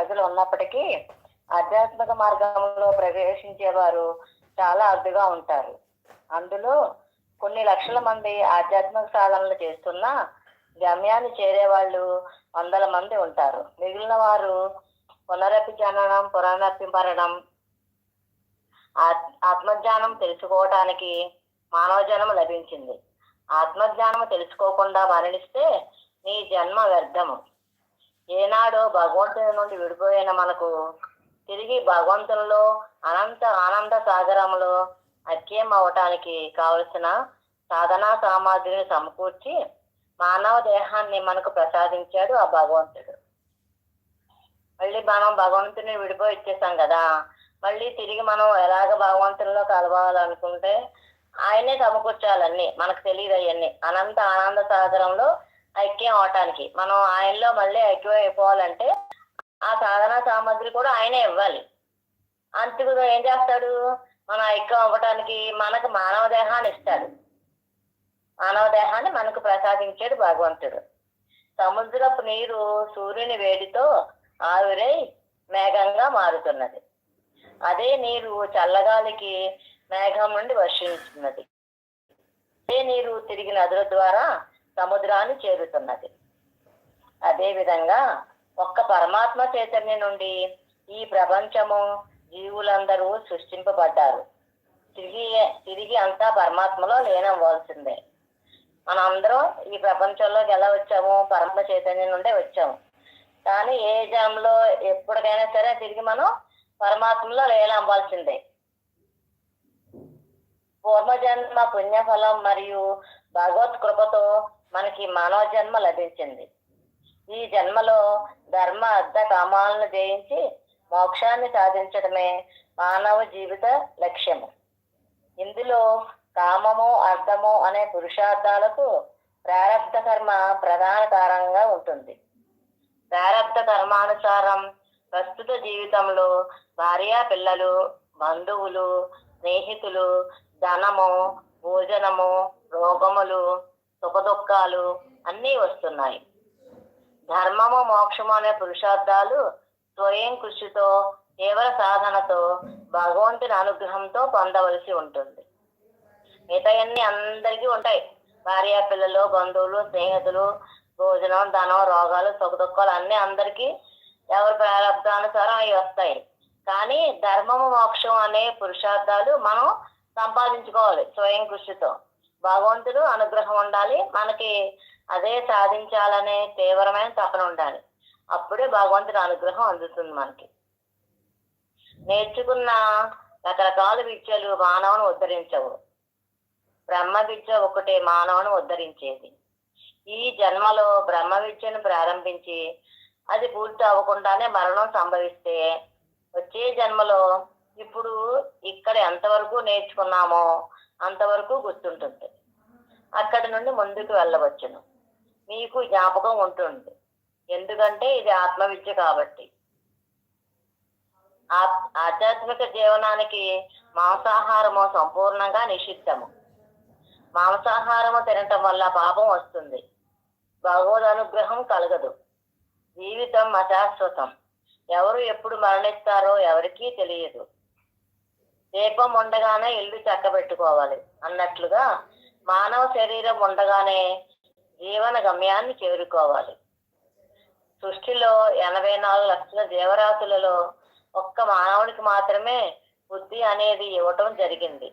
ప్రజలు ఉన్నప్పటికీ ఆధ్యాత్మిక మార్గంలో ప్రవేశించేవారు చాలా అరుదుగా ఉంటారు. అందులో కొన్ని లక్షల మంది ఆధ్యాత్మిక సాధనలు చేస్తున్నా గమ్యాన్ని చేరే వాళ్ళు వందల మంది ఉంటారు. మిగిలిన వారు పునరపి జననం పునరపి మరణం ఆత్- ఆత్మజ్ఞానం తెలుసుకోవటానికి మానవ జన్మ లభించింది. ఆత్మజ్ఞానం తెలుసుకోకుండా మరణిస్తే నీ జన్మ వ్యర్థము. ఏనాడో భగవంతుని నుండి విడిపోయిన మనకు తిరిగి భగవంతునిలో అనంత ఆనంద సాగరంలో ఐక్యం అవటానికి కావలసిన సాధనా సామాగ్రిని సమకూర్చి మానవ దేహాన్ని మనకు ప్రసాదించాడు ఆ భగవంతుడు. మళ్ళీ మనం భగవంతుని విడిపోయి ఇచ్చేసాం కదా మళ్ళీ తిరిగి మనం ఎలాగ భగవంతునిలో కలవాలనుకుంటే ఆయనే సమకూర్చాలన్నీ మనకు తెలియదు అవన్నీ అనంత ఆనంద సాగరంలో ఐక్యం అవటానికి. మనం ఆయనలో మళ్ళీ ఐక్యం అయిపోవాలంటే ఆ సాధన సామాగ్రి కూడా ఆయనే ఇవ్వాలి. అంతకు ఏం చేస్తాడు? మనం ఐక్యం అవ్వటానికి మనకు మానవ దేహాన్ని ఇస్తాడు. మానవ దేహాన్ని మనకు ప్రసాదించాడు భగవంతుడు. సముద్రపు నీరు సూర్యుని వేడితో ఆవిరై మేఘంగా మారుతున్నది. అదే నీరు చల్లగాలికి మేఘం నుండి వర్షించున్నది అదే నీరు తిరిగి నదుల ద్వారా సముద్రాన్ని చేరుతున్నది. అదేవిధంగా ఒక్క పరమాత్మ చైతన్యం నుండి ఈ ప్రపంచము జీవులందరూ సృష్టింపబడ్డారు. తిరిగి తిరిగి అంతా పరమాత్మలో లీనవ్వాల్సిందే. మనందరం ఈ ప్రపంచంలోకి ఎలా వచ్చాము పరమ చైతన్యం నుండే వచ్చాము. కానీ ఏ జన్మలో ఎప్పటికైనా సరే తిరిగి మనం పరమాత్మలో లేనవ్వాల్సిందే. పూర్వజన్మ పుణ్యఫలం మరియు భగవత్ కృపతో మనకి మానవ జన్మ లభించింది. ఈ జన్మలో ధర్మ అర్థ కామాలను జయించి మోక్షాన్ని సాధించడమే మానవ జీవిత లక్ష్యము. ఇందులో కామము అర్థము అనే పురుషార్థాలకు ప్రారంధ కర్మ ప్రధాన కారణంగా ఉంటుంది. ప్రారంధ కర్మానుసారం ప్రస్తుత జీవితంలో భార్య పిల్లలు బంధువులు స్నేహితులు ధనము భోజనము రోగములు సుఖదుఖాలు అన్నీ వస్తున్నాయి. ధర్మము మోక్షము అనే పురుషార్థాలు స్వయం కృషితో తీవ్ర సాధనతో భగవంతుని అనుగ్రహంతో పొందవలసి ఉంటుంది. మిగతాయన్నీ అందరికీ ఉంటాయి. భార్య పిల్లలు బంధువులు స్నేహితులు భోజనం ధనం రోగాలు సుఖదుఖాలు అన్నీ అందరికీ ఎవరి ప్రారంభానుసారం అవి వస్తాయి. కానీ ధర్మము మోక్షం అనే పురుషార్థాలు మనం సంపాదించుకోవాలి స్వయం కృషితో. భగవంతుడు అనుగ్రహం ఉండాలి. మనకి అదే సాధించాలనే తీవ్రమైన తపన ఉండాలి. అప్పుడే భగవంతుడి అనుగ్రహం అందుతుంది మనకి. నేర్చుకున్న రకరకాల విద్యలు మానవుని ఉద్ధరించవు. బ్రహ్మ విద్య ఒకటే మానవుని ఉద్ధరించేది. ఈ జన్మలో బ్రహ్మ విద్యను ప్రారంభించి అది పూర్తి అవ్వకుండానే మరణం సంభవిస్తే వచ్చే జన్మలో ఇప్పుడు ఇక్కడ ఎంతవరకు నేర్చుకున్నామో అంతవరకు గుర్తుంటుంది. అక్కడి నుండి ముందుకు వెళ్ళవచ్చును. మీకు జ్ఞాపకం ఉంటుంది. ఎందుకంటే ఇది ఆత్మవిద్య కాబట్టి. ఆధ్యాత్మిక జీవనానికి మాంసాహారము సంపూర్ణంగా నిషిద్ధము. మాంసాహారము తినటం వల్ల పాపం వస్తుంది. భగవద్ అనుగ్రహం కలగదు. జీవితం అశాశ్వతం. ఎవరు ఎప్పుడు మరణిస్తారో ఎవరికీ తెలియదు. దీపం ఉండగానే ఇల్లు చక్కబెట్టుకోవాలి. అన్నట్లుగా మానవ శరీరం ఉండగానే జీవన గమ్యాన్ని చేరుకోవాలి. సృష్టిలో ఎనభై నాలుగు లక్షల జీవరాశులలో ఒక్క మానవునికి మాత్రమే బుద్ధి అనేది ఇవ్వటం జరిగింది.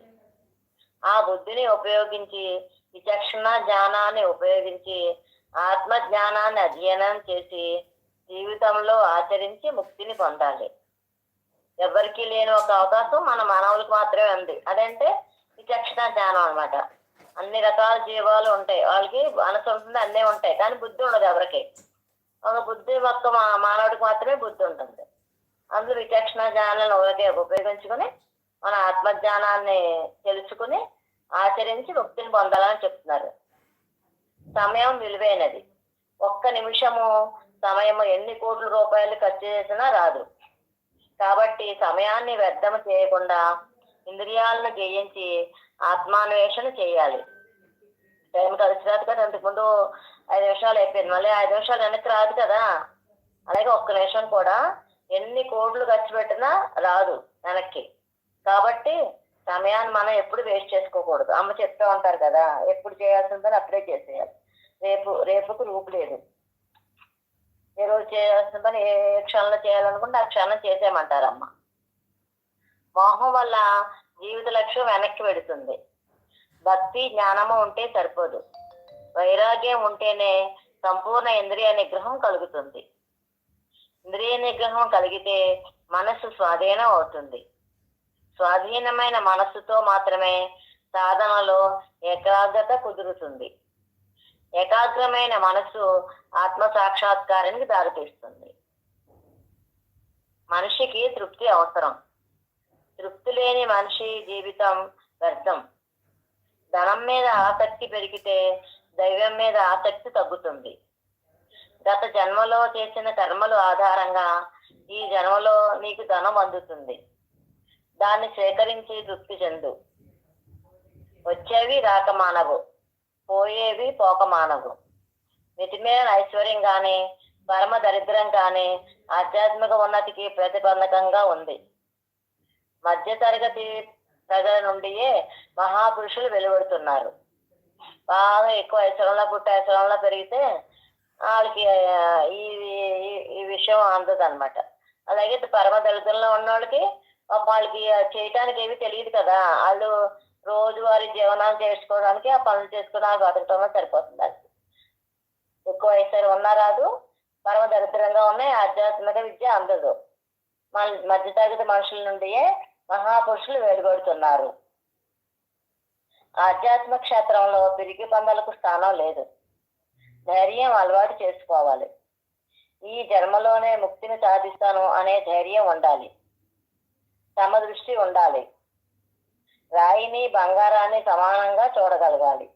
ఆ బుద్ధిని ఉపయోగించి విచక్షణ జ్ఞానాన్ని ఉపయోగించి ఆత్మ జ్ఞానాన్ని అధ్యయనం చేసి జీవితంలో ఆచరించి ముక్తిని పొందాలి. ఎవరికి లేని ఒక అవకాశం మన మానవులకు మాత్రమే ఉంది. అదంటే విచక్షణ జ్ఞానం అనమాట అన్ని రకాల జీవాలు ఉంటాయి. వాళ్ళకి మనసు ఉంటుంది అన్నీ ఉంటాయి. కానీ బుద్ధి ఉండదు ఎవరికి. ఒక బుద్ధి ఒక్క మానవుడికి మాత్రమే బుద్ధి ఉంటుంది. అందులో విచక్షణ జ్ఞానాన్ని ఒకటే ఉపయోగించుకొని మన ఆత్మజ్ఞానాన్ని తెలుసుకుని ఆచరించి ముక్తిని పొందాలని చెప్తున్నారు. సమయం విలువైనది. ఒక్క నిమిషము సమయము ఎన్ని కోట్ల రూపాయలు ఖర్చు చేసినా రాదు. కాబట్టి సమయాన్ని వ్యర్థం చేయకుండా ఇంద్రియాలను జయించి ఆత్మాన్వేషణ చేయాలి. టైం కలిసి రాదు కదా అంతకుముందు ఐదు నిమిషాలు అయిపోయింది. మళ్ళీ ఐదు నిమిషాలు వెనక్కి రాదు కదా. అలాగే ఒక్క నిమిషం కూడా ఎన్ని కోట్లు ఖర్చు పెట్టినా రాదు వెనక్కి. కాబట్టి సమయాన్ని మనం ఎప్పుడు వేస్ట్ చేసుకోకూడదు. అమ్మ చెప్తూ ఉంటారు కదా ఎప్పుడు చేయాల్సిందని అప్పుడే చేసేయాలి. రేపు రేపుకు రూపు లేదు. ఏ రోజు చేయాల్సిన పని ఏ క్షణంలో చేయాలనుకుంటే ఆ క్షణం చేసేయమంటారమ్మ. మోహం వల్ల జీవిత లక్ష్యం వెనక్కి పెడుతుంది. భక్తి జ్ఞానము ఉంటే సరిపోదు. వైరాగ్యం ఉంటేనే సంపూర్ణ ఇంద్రియ నిగ్రహం కలుగుతుంది. ఇంద్రియ నిగ్రహం కలిగితే మనస్సు స్వాధీనం అవుతుంది. స్వాధీనమైన మనస్సుతో మాత్రమే సాధనలో ఏకాగ్రత కుదురుతుంది. ఏకాగ్రమైన మనసు ఆత్మ సాక్షాత్కారానికి దారితీస్తుంది. మనిషికి తృప్తి అవసరం. తృప్తి లేని మనిషి జీవితం వ్యర్థం. ధనం మీద ఆసక్తి పెరిగితే దైవం మీద ఆసక్తి తగ్గుతుంది. గత జన్మలో చేసిన కర్మలు ఆధారంగా ఈ జన్మలో నీకు ధనం అందుతుంది. దాన్ని సేకరించి తృప్తి చెందు. వచ్చేవి రాక మానవు. పోయేవి పోక మానవు ఐశ్వర్యం కానీ పరమ దరిద్రం కానీ ఆధ్యాత్మిక ఉన్నతికి ప్రతిబంధకంగా ఉంది. మధ్య తరగతి ప్రజల నుండియే మహాపురుషులు వెలువడుతున్నారు. బాగా ఎక్కువ ఐశ్వర్యంలో పుట్టి ఐశ్వర్యంలో పెరిగితే వాళ్ళకి ఈ ఈ- విషయం అందదు అనమాట అలాగే పరమ దళితుల్లో ఉన్న వాళ్ళకి వాళ్ళకి చేయటానికి ఏవి తెలియదు కదా. వాళ్ళు రోజువారీ జీవనాలు చేసుకోవడానికి ఆ పనులు చేసుకుని ఆ బతకటమే సరిపోతుంది అది. ఎక్కువ వయసు ఉన్నా రాదు పరమ దరిద్రంగా ఉన్నాయి ఆధ్యాత్మిక విద్య అందదు. మన మధ్యతరగతి మనుషుల నుండియే మహాపురుషులు వెలువడుతున్నారు ఆధ్యాత్మ క్షేత్రంలో పిరిగి పందలకు స్థానం లేదు. ధైర్యం అలవాటు చేసుకోవాలి. ఈ జన్మలోనే ముక్తిని సాధిస్తాను అనే ధైర్యం ఉండాలి. సమదృష్టి ఉండాలి. రాయిని బంగారాన్ని సమానంగా చూడగలగాలి.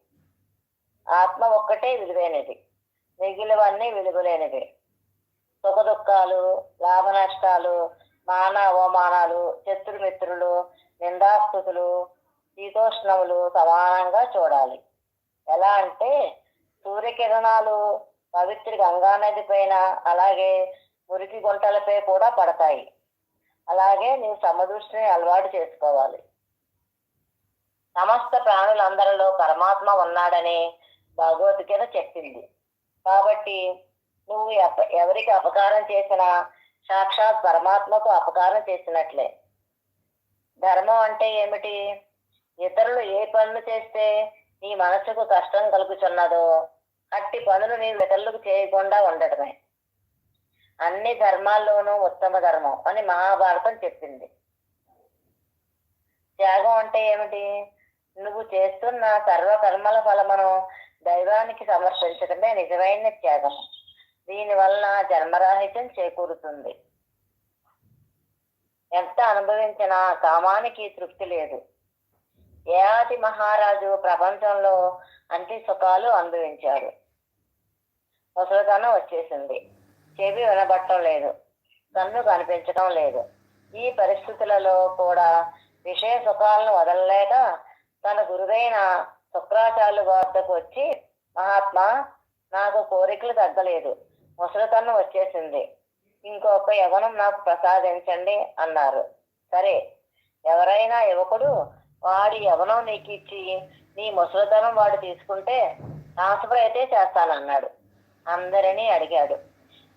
ఆత్మ ఒక్కటే విలువైనది. మిగిలివన్నీ విలువలేనివి. సుఖ దుఃఖాలు లాభ నష్టాలు మాన అవమానాలు శత్రుమిత్రులు నిందాస్థుతులు శీతోష్ణములు సమానంగా చూడాలి. ఎలా అంటే సూర్యకిరణాలు పవిత్ర గంగా నది పైన అలాగే మురికి గుంటలపై కూడా పడతాయి. అలాగే నీవు సమదృష్టిని అలవాటు చేసుకోవాలి. సమస్త ప్రాణులందరిలో పరమాత్మ ఉన్నాడని భగవద్గీత చెప్పింది. కాబట్టి నువ్వు ఎవరికి అపకారం చేసినా సాక్షాత్ పరమాత్మకు అపకారం చేసినట్లే. ధర్మం అంటే ఏమిటి? ఇతరులు ఏ పనులు చేస్తే నీ మనసుకు కష్టం కలుగుచున్నదో అట్టి పనులు నీ ఇతరులకు చేయకుండా ఉండటమే. అన్ని ధర్మాల్లోనూ ఉత్తమ ధర్మం అని మహాభారతం చెప్పింది. త్యాగం అంటే ఏమిటి? నువ్వు చేస్తున్న సర్వకర్మల ఫలమును దైవానికి సమర్పించడమే నిజమైన త్యాగం దీని వలన జన్మరాహిత్యం చేకూరుతుంది. ఎంత అనుభవించినా కామానికి తృప్తి లేదు. ఏఆది మహారాజు ప్రపంచంలో అంటి సుఖాలు అనుభవించాడు. ముసలితనం వచ్చేసింది. చెవి వినబట్టం లేదు. కన్ను కనిపించడం లేదు. ఈ పరిస్థితులలో కూడా విషయ సుఖాలను వదలలేక తన గురువైన శుక్రాచార్యుల వద్దకు వచ్చి మహాత్మా నాకు కోరికలు తగ్గలేదు. ముసలితనం వచ్చేసింది. ఇంకొక యవనం నాకు ప్రసాదించండి అన్నారు. సరే ఎవరైనా యువకుడు వాడి యవనం నీకు ఇచ్చి నీ ముసలితనం వాడు తీసుకుంటే ట్రాన్స్ఫర్ అయితే చేస్తానన్నాడు. అందరినీ అడిగాడు.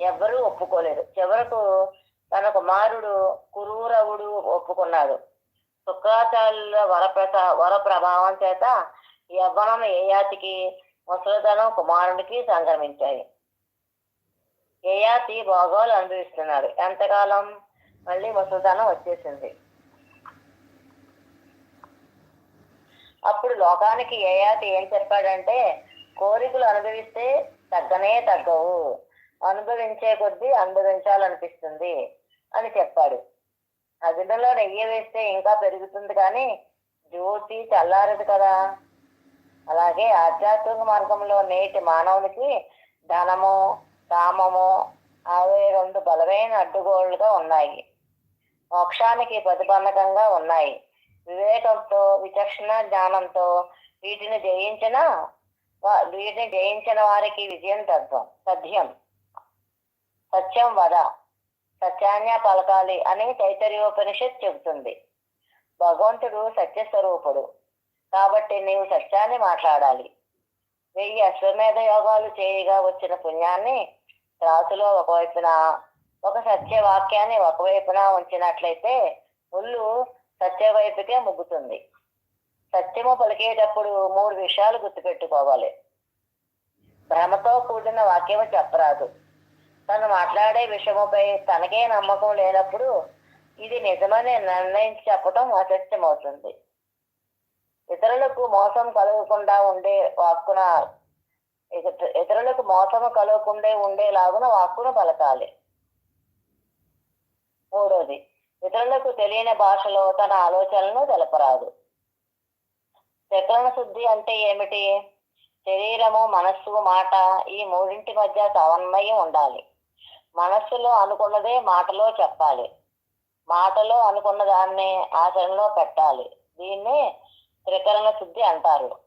ఎవ్వరూ ఒప్పుకోలేదు. చివరకు తన కుమారుడు కురూరవుడు ఒప్పుకున్నాడు. శుక్రాచార్యుల వరప్రసా వర ప్రభావం చేత యవ్వనం ఏయాతికి ముసలిధనం కుమారుడికి సంక్రమించాయి. ఏయాతి భోగాలు అనుభవిస్తున్నాడు. ఎంతకాలం మళ్ళీ ముసలిధనం వచ్చేసింది? అప్పుడు లోకానికి ఏయాతి ఏం చెప్పాడంటే కోరికలు అనుభవిస్తే తగ్గనే తగ్గవు. అనుభవించే కొద్దీ అనుభవించాలనిపిస్తుంది అని చెప్పాడు. అగ్నిలో నెయ్యి వేస్తే ఇంకా పెరుగుతుంది కానీ జ్యోతి చల్లారదు కదా. అలాగే ఆధ్యాత్మిక మార్గంలో నేటి మానవునికి ధనము కామము అవే రెండు బలమైన అడ్డుగోళ్ళుగా ఉన్నాయి. మోక్షానికి ప్రతిబంధకంగా ఉన్నాయి. వివేకంతో విచక్షణ జ్ఞానంతో వీటిని జయించిన వీటిని జయించిన వారికి విజయం తత్వం సత్యం. సత్యం వద. సత్యాన్య పలకాలి అని తైతరీయోపనిషత్ చెబుతుంది. భగవంతుడు సత్యస్వరూపుడు. కాబట్టి నీవు సత్యాన్ని మాట్లాడాలి. వెయ్యి అశ్వమేధ యోగాలు చేయగా వచ్చిన పుణ్యాన్ని త్రాసులో ఒకవైపున ఒక సత్య వాక్యాన్ని ఒకవైపున ఉంచినట్లయితే ముళ్ళు సత్యవైపుకే ముగ్గుతుంది. సత్యము పలికేటప్పుడు మూడు విషయాలు గుర్తుపెట్టుకోవాలి. భ్రమతో కూడిన వాక్యము చెప్పరాదు. తను మాట్లాడే విషయముపై తనకే నమ్మకం లేనప్పుడు ఇది నిజమని నిర్ణయించి చెప్పటం అసత్యమవుతుంది. ఇతరులకు మోసం కలగకుండా ఉండే వాక్కున ఇతరులకు మోసము కలగకుండా ఉండేలాగున వాక్కును పలకాలి. మూడోది ఇతరులకు తెలియని భాషలో తన ఆలోచనలను తెలపరాదు. శకలన శుద్ధి అంటే ఏమిటి? శరీరము మనస్సు మాట ఈ మూడింటి మధ్య సమన్వయం ఉండాలి. మనస్సులో అనుకున్నదే మాటలో చెప్పాలి. మాటలో అనుకున్న దాన్ని ఆచరణలో పెట్టాలి. దీన్ని త్రికరణ శుద్ధి అంటారు.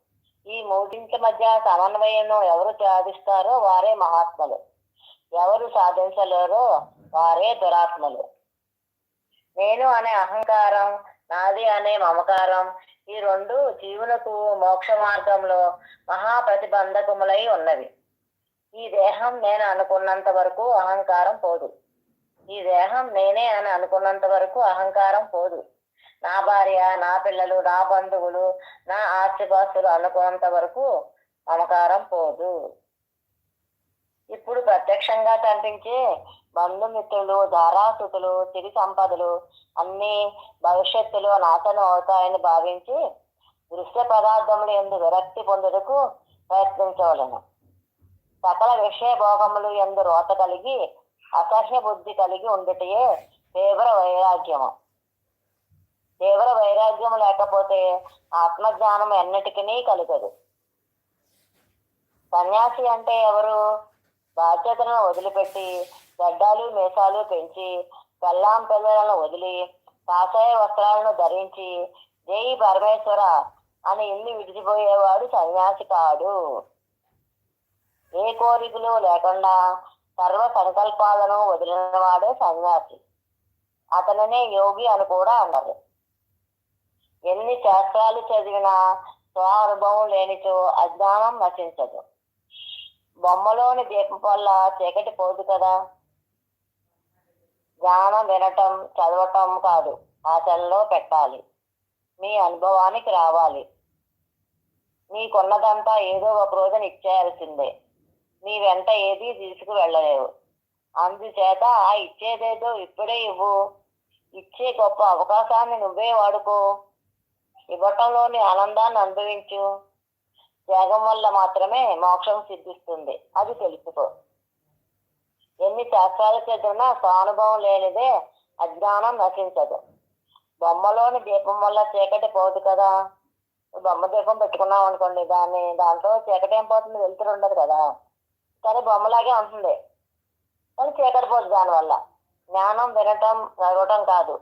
ఈ మూడింటి మధ్య సమన్వయం ఎవరు సాధిస్తారో వారే మహాత్ములు. ఎవరు సాధించలేరో వారే దురాత్మలు. నేను అనే అహంకారం నాది అనే మమకారం ఈ రెండు జీవులకు మోక్ష మార్గంలో మహా ప్రతిబంధకములై ఉన్నవి. ఈ దేహం నేను అనుకున్నంత వరకు అహంకారం పోదు. ఈ దేహం నేనే అని అనుకున్నంత వరకు అహంకారం పోదు. నా భార్య నా పిల్లలు నా బంధువులు నా ఆస్తిపాస్తులు అనుకున్నంత వరకు మమకారం పోదు. ఇప్పుడు ప్రత్యక్షంగా కనిపించే బంధుమిత్రులు ధారాసుతులు సిరి సంపదలు అన్ని భవిష్యత్తులో నాశనం అవుతాయని భావించి దృశ్య పదార్థములు ఎందు విరక్తి పొందుటకు ప్రయత్నించవలను. సకల విషయ భోగములు ఎందు రోత కలిగి అసహ్య బుద్ధి కలిగి ఉండుటయే తీవ్ర వైరాగ్యము. తీవ్ర వైరాగ్యం లేకపోతే ఆత్మజ్ఞానం ఎన్నటికీ కలుగదు. సన్యాసి అంటే ఎవరు? బాధ్యతలను వదిలిపెట్టి గడ్డాలు మీసాలు పెంచి పెళ్ళాం పిల్లలను వదిలి కాషాయ వస్త్రాలను ధరించి జై పరమేశ్వర అని ఇల్లు విడిచిపోయేవాడు సన్యాసి కాడు. ఏ కోరికలు లేకుండా సర్వ సంకల్పాలను వదిలినవాడే సన్యాసి. అతనినే యోగి అని కూడా అన్నారు ఎన్ని శాస్త్రాలు చదివినా స్వానుభవం లేనిచో అజ్ఞానం నశించదు. బొమ్మలోని దీపం వల్ల చీకటి పోదు కదా. జ్ఞానం వినటం చదవటం కాదు. ఆచరణలో పెట్టాలి. మీ అనుభవానికి రావాలి. మీకున్నదంతా ఏదో ఒక రోజున ఇచ్చేయాల్సిందే. నీ వెంట ఏది తీసుకు వెళ్ళలేవు అందుచేత ఆ ఇచ్చేదేదో ఇప్పుడే ఇవ్వు. ఇచ్చే గొప్ప అవకాశాన్ని నువ్వే వాడుకో. ఇవ్వటంలోని ఆనందాన్ని అనుభవించు. త్యాగం వల్ల మాత్రమే మోక్షం సిద్ధిస్తుంది. అది తెలుసుకో. ఎన్ని శాస్త్రాలు చదివినా స్వానుభవం లేనిదే అజ్ఞానం నశించదు. బొమ్మలోని దీపం వల్ల చీకటి పోదు కదా. బొమ్మ దీపం పెట్టుకున్నాం అనుకోండి దాన్ని దాంట్లో చీకటి ఏం పోతుంది వెళ్తురు ఉండదు కదా. కానీ బొమ్మలాగే ఉంటుంది కానీ చీకటి దానివల్ల. జ్ఞానం వినటం చదవటం కాదు.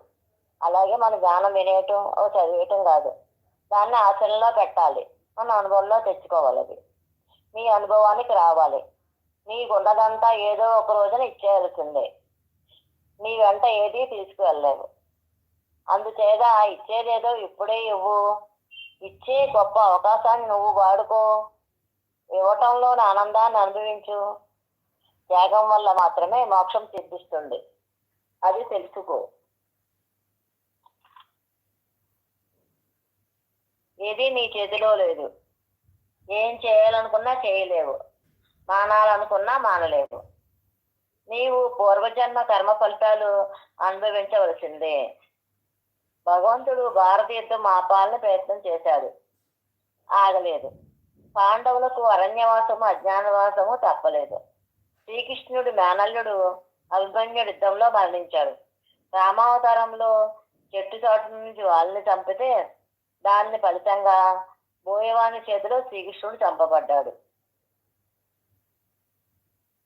అలాగే మన జ్ఞానం వినేయటం చదివేయటం కాదు. దాన్ని ఆచరణలో పెట్టాలి. మన అనుభవంలో తెచ్చుకోవాలి అది. మీ అనుభవానికి రావాలి. నీకున్నదంతా ఏదో ఒక రోజున ఇచ్చేయాల్సిందే. నీ వెంట ఏది తీసుకువెళ్ళలేవు. అందుచేత ఇచ్చేదేదో ఇప్పుడే ఇవ్వు. ఇచ్చే గొప్ప అవకాశాన్ని నువ్వు వాడుకో. ఇవ్వటంలోని ఆనందాన్ని అనుభవించు. త్యాగం వల్ల మాత్రమే మోక్షం సిద్ధిస్తుంది. అది తెలుసుకో. ఏది నీ చేతిలో లేదు. ఏం చేయాలనుకున్నా చేయలేవు. మానాలనుకున్నా మానలేవు. నీవు పూర్వజన్మ కర్మ ఫలితాలు అనుభవించవలసిందే. భగవంతుడు భారతీయుద్ధం ఆపాలని ప్రయత్నం చేశాడు. ఆగలేదు. పాండవులకు అరణ్యవాసము అజ్ఞానవాసము తప్పలేదు. శ్రీకృష్ణుడు మేనల్లుడు అభిమన్యుడు యుద్ధంలో మరణించాడు. రామావతారంలో చెట్టు చాటు నుంచి వాళ్ళని చంపితే దాన్ని ఫలితంగా బోయవాని చేతిలో శ్రీకృష్ణుడు చంపబడ్డాడు.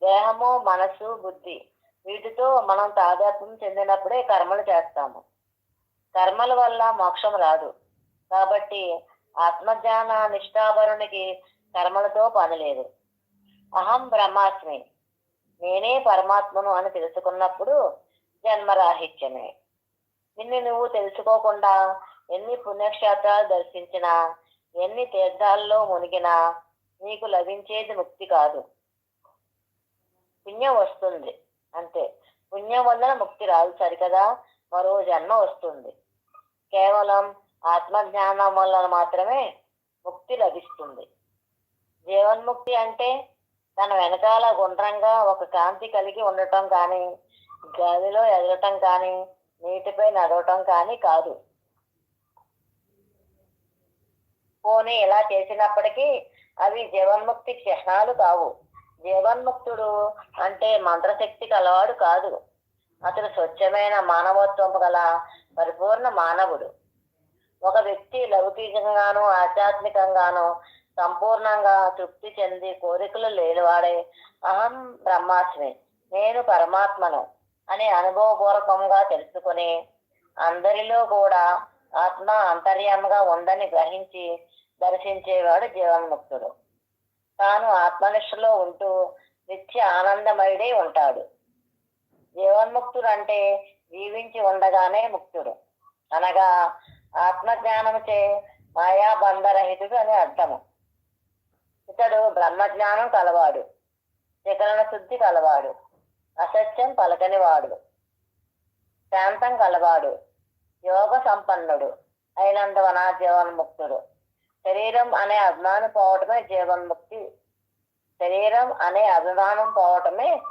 దేహము మనసు బుద్ధి వీటితో మనం తాదాత్మ్యం చెందినప్పుడే కర్మలు చేస్తాము. కర్మల వల్ల మోక్షం రాదు. కాబట్టి ఆత్మజ్ఞాన నిష్ఠాపరునికి కర్మలతో పని లేదు అహం బ్రహ్మాస్మి. నేనే పరమాత్మను అని తెలుసుకున్నప్పుడు జన్మరాహిత్యమే. నిన్ను నువ్వు తెలుసుకోకుండా ఎన్ని పుణ్యక్షేత్రాలు దర్శించినా ఎన్ని తీర్థాల్లో మునిగినా నీకు లభించేది ముక్తి కాదు. పుణ్యం వస్తుంది. అంతే. పుణ్యం వలన ముక్తి రాదు సరికదా? మరో జన్మ వస్తుంది. కేవలం ఆత్మజ్ఞానం వలన మాత్రమే ముక్తి లభిస్తుంది. జీవన్ముక్తి అంటే తన వెనకాల గుండ్రంగా ఒక కాంతి కలిగి ఉండటం కానీ గాలిలో ఎగరటం కానీ నీటిపై నడవటం కానీ కాదు. పోనీ ఇలా చేసినప్పటికీ అవి జీవన్ముక్తి చిహ్నాలు కావు. జీవన్ముక్తుడు అంటే మంత్రశక్తి కలవాడు కాదు. అతడు స్వచ్ఛమైన మానవత్వం గల పరిపూర్ణ మానవుడు. ఒక వ్యక్తి లౌకికంగాను ఆధ్యాత్మికంగాను సంపూర్ణంగా తృప్తి చెంది కోరికలు లేనివాడే అహం బ్రహ్మాస్మి. నేను పరమాత్మను అని అనుభవపూర్వకంగా తెలుసుకుని అందరిలో కూడా ఆత్మ అంతర్యామగా ఉందని గ్రహించి దర్శించేవాడు జీవన్ముక్తుడు. తాను ఆత్మనిష్టలో ఉంటూ నిత్య ఆనందమయుడై ఉంటాడు. జీవన్ముక్తుడు అంటే జీవించి ఉండగానే ముక్తుడు. అనగా ఆత్మజ్ఞానముచే మాయా బంధరహితుడు అని అర్థము. ఇతడు బ్రహ్మజ్ఞానం కలవాడు వికరణ శుద్ధి కలవాడు అసత్యం పలకనివాడు శాంతం కలవాడు యోగ సంపన్నుడు అయినందువన జీవన్ముక్తుడు శరీరం అనే అభిమానం పోవటమే జీవన్ముక్తి. శరీరం అనే అభిమానం పోవటమే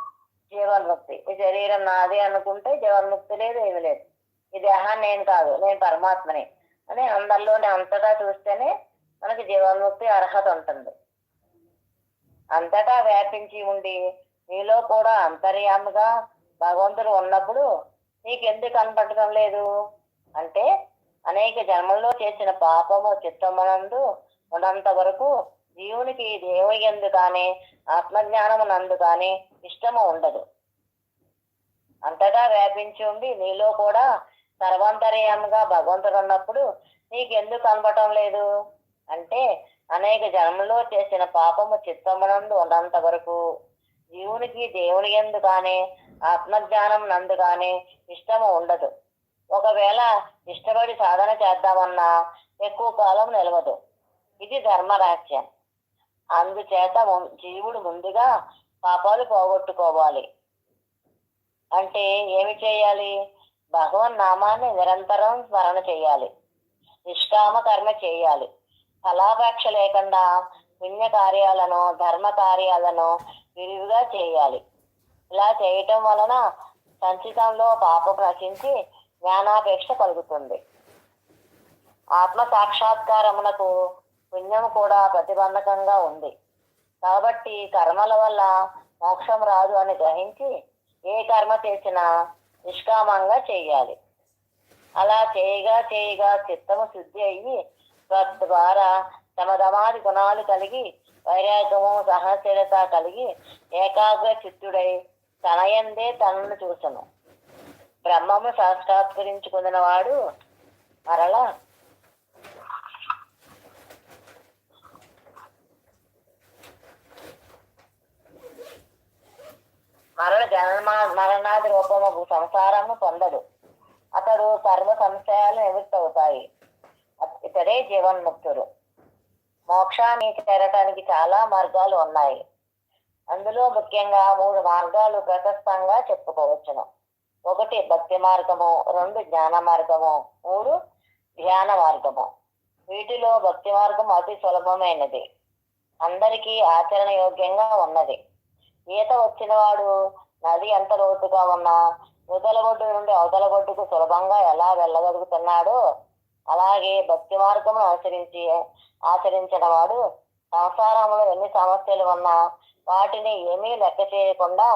జీవన్ముక్తి. ఈ శరీరం నాది అనుకుంటే జీవన్ముక్తి లేదు ఏమి లేదు. ఈ దేహాన్ని నేను కాదు నేను పరమాత్మని. అని అందరిలోని అంతటా చూస్తేనే మనకి జీవన్ముక్తి అర్హత ఉంటుంది. అంతటా వ్యాపించి ఉండి నీలో కూడా అంతర్యాముగా భగవంతుడు ఉన్నప్పుడు నీకెందుకు కనపడటం లేదు? అంటే అనేక జన్మల్లో చేసిన పాపము చిత్తమునందు ఉన్నంత వరకు జీవునికి దేవుని ఎందు కానీ ఆత్మజ్ఞానము నందు కానీ ఇష్టము ఉండదు. అంతటా వ్యాపించి ఉండి నీలో కూడా సర్వాంతర్యాముగా భగవంతుడు ఉన్నప్పుడు నీకు ఎందుకు కనపడటం లేదు? అంటే అనేక జన్మలో చేసిన పాపము చిత్తమునందు ఉన్నంత వరకు జీవునికి దేవుని ఎందు కానీ ఆత్మజ్ఞానం నందు కానీ ఇష్టము ఉండదు. ఒకవేళ ఇష్టపడి సాధన చేద్దామన్నా ఎక్కువ కాలం నిలవదు. ఇది ధర్మరాజ్యం. అందుచేత జీవుడు ముందుగా పాపాలు పోగొట్టుకోవాలి. అంటే ఏమి చేయాలి? భగవన్ నామాన్ని నిరంతరం స్మరణ చేయాలి. నిష్కామ కర్మ చేయాలి. ఫలాపేక్ష లేకుండా పుణ్య కార్యాలను ధర్మ కార్యాలను విరివిగా చేయాలి. ఇలా చేయటం వలన సంచితంలో పాపం రచించి జ్ఞానాపేక్ష కలుగుతుంది. ఆత్మ సాక్షాత్కారమునకు పుణ్యం కూడా ప్రతిబంధకంగా ఉంది. కాబట్టి కర్మల వల్ల మోక్షం రాదు అని గ్రహించి ఏ కర్మ చేసినా నిష్కామంగా చేయాలి. అలా చేయగా చేయగా చిత్తము శుద్ధి అయ్యి తద్వారా తమదమాది గుణాలు కలిగి వైరాగ్యము సహశీలత కలిగి ఏకాగ్ర చిత్తుడై తనయందే తనను చూసను బ్రహ్మము సాక్షాత్కరించుకున్న వాడు మరలా మరణ జన్మ మరణాది రూపము సంసారము పొందడు అతడు సర్వ సంశయాలు నివృత్తి అవుతాయి ఇతడే జీవన్ముక్తుడు. మోక్షాన్ని చేరటానికి చాలా మార్గాలు ఉన్నాయి. అందులో ముఖ్యంగా మూడు మార్గాలు ప్రశస్తంగా చెప్పుకోవచ్చును. ఒకటి భక్తి మార్గము రెండు జ్ఞాన మార్గము మూడు ధ్యాన మార్గము. వీటిలో భక్తి మార్గం అతి సులభమైనది. అందరికీ ఆచరణ యోగ్యంగా ఉన్నది. ఈత వచ్చిన వాడు నది ఎంత లోతుగా ఉన్నా ఉదలగొడ్డు నుండి అవతలగొడ్డుకు సులభంగా ఎలా వెళ్ళగలుగుతున్నాడో అలాగే భక్తి మార్గమును ఆచరించి ఆచరించిన వాడు సంసారంలో ఎన్ని సమస్యలు ఉన్నా వాటిని ఏమీ లెక్క చేయకుండా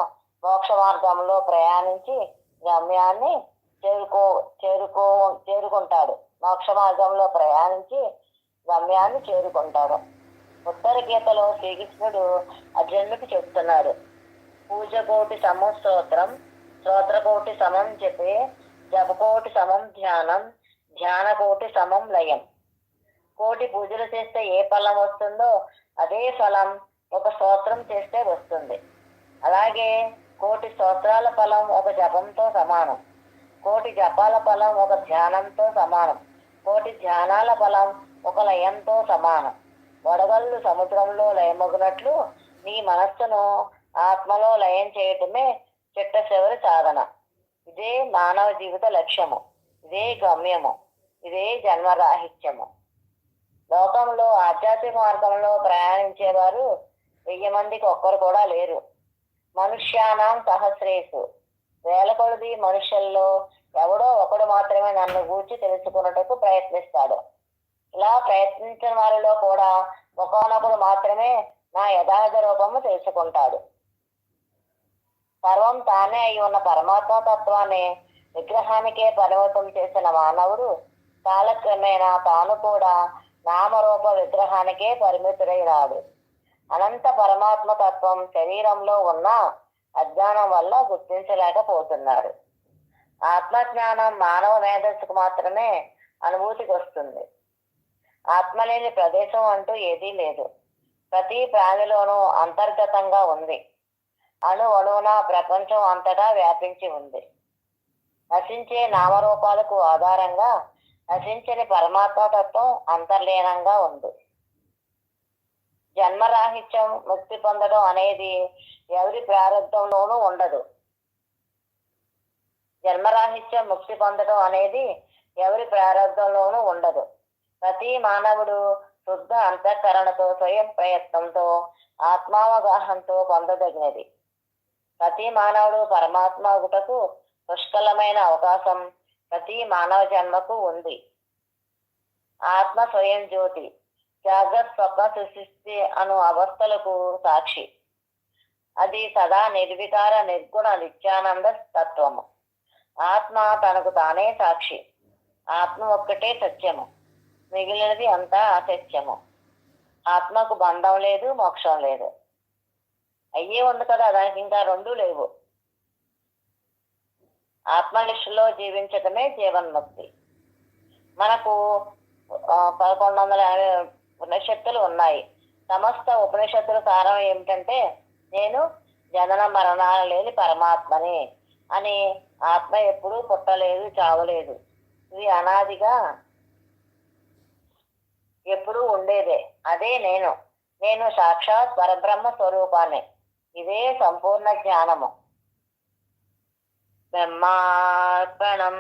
మోక్ష మార్గంలో ప్రయాణించి గమ్యాన్ని చేరుకో చేరుకో చేరుకుంటాడు. మోక్ష మార్గంలో ప్రయాణించి గమ్యాన్ని చేరుకుంటాడు. ఉత్తర గీతలో శ్రీకృష్ణుడు అర్జునుడికి చెప్తున్నాడు. పూజ కోటి సమం స్తోత్రం స్తోత్ర కోటి సమం చెప్పే జపకోటి సమం ధ్యానం ధ్యాన కోటి సమం లయం. కోటి పూజలు చేస్తే ఏ ఫలం వస్తుందో అదే ఫలం ఒక స్తోత్రం చేస్తే వస్తుంది. అలాగే కోటి స్తోత్రాల ఫలం ఒక జపంతో సమానం. కోటి జపాల ఫలం ఒక ధ్యానంతో సమానం. కోటి ధ్యానాల ఫలం ఒక లయంతో సమానం. వడగళ్ళు సముద్రంలో లయమగునట్లు నీ మనస్సును ఆత్మలో లయం చేయటమే చిట్ట చివరి సాధన. ఇదే మానవ జీవిత లక్ష్యము. ఇదే గమ్యము. ఇదే జన్మరాహిత్యము. లోకంలో ఆధ్యాత్మిక మార్గంలో ప్రయాణించేవారు వెయ్యి మందికి ఒక్కరు కూడా లేరు. మనుష్యానాం సహస్రేసు వేల కొలది మనుషుల్లో ఎవడో ఒకడు మాత్రమే నన్ను గూర్చి తెలుసుకున్నట్టుకు ప్రయత్నిస్తాడు. ఇలా ప్రయత్నించిన వారిలో కూడా ఒకనొకడు మాత్రమే నా యథార్థ రూపము తెలుసుకుంటాడు. సర్వం తానే అయి ఉన్న పరమాత్మ తత్వాన్ని విగ్రహానికే పరిమితం చేసిన మానవుడు కాలక్రమేణా తాను కూడా నామరూప విగ్రహానికే పరిమితుడైనాడు అనంత పరమాత్మ తత్వం శరీరంలో ఉన్న అజ్ఞానం వల్ల గుర్తించలేకపోతున్నారు ఆత్మజ్ఞానం మానవ మేధస్సుకు మాత్రమే అనుభూతికి వస్తుంది. ఆత్మ లేని ప్రదేశం అంటూ ఏదీ లేదు. ప్రతి ప్రాణిలోనూ అంతర్గతంగా ఉంది. అణు అణువున ప్రపంచం అంతటా వ్యాపించి ఉంది. నశించే నామరూపాలకు ఆధారంగా నశించని పరమాత్మ తత్వం అంతర్లీనంగా ఉంది. జన్మరాహిత్యం ముక్తి పొందడం అనేది ఎవరి ప్రారంభంలోనూ ఉండదు. జన్మరాహిత్యం ముక్తి పొందడం అనేది ఎవరి ప్రారంభంలోనూ ఉండదు. ప్రతి మానవుడు శుద్ధ అంతఃకరణతో స్వయం ప్రయత్నంతో ఆత్మావగాహంతో పొందదగినది. ప్రతి మానవుడు పరమాత్మ ఒకటకు పుష్కలమైన అవకాశం ప్రతి మానవ జన్మకు ఉంది. ఆత్మ స్వయం జ్యోతి జాగ్రత్త స్వప్న సృష్టి అను అవస్థలకు సాక్షి. అది సదా నిర్వికార నిర్గుణ నిత్యానంద తత్వము. ఆత్మ తనకు తానే సాక్షి. ఆత్మ ఒక్కటే సత్యము. మిగిలినది అంతా అసత్యము. ఆత్మకు బంధం లేదు మోక్షం లేదు. అయ్యే ఉంది కదా దానికి ఇంకా రెండు లేవు. ఆత్మనిష్ఠలో జీవించటమే జీవన్ముక్తి. మనకు పదకొండు వందల యాభై ఉపనిషత్తులు ఉన్నాయి. సమస్త ఉపనిషత్తుల సారం ఏమిటంటే నేను జనన మరణాలు లేని పరమాత్మని అని ఆత్మ ఎప్పుడూ పుట్టలేదు చావలేదు. ఇది అనాదిగా ఎప్పుడూ ఉండేదే. అదే నేను. నేను సాక్షాత్ పరబ్రహ్మ స్వరూపాన్ని. ఇదే సంపూర్ణ జ్ఞానము. బ్రహ్మార్పణం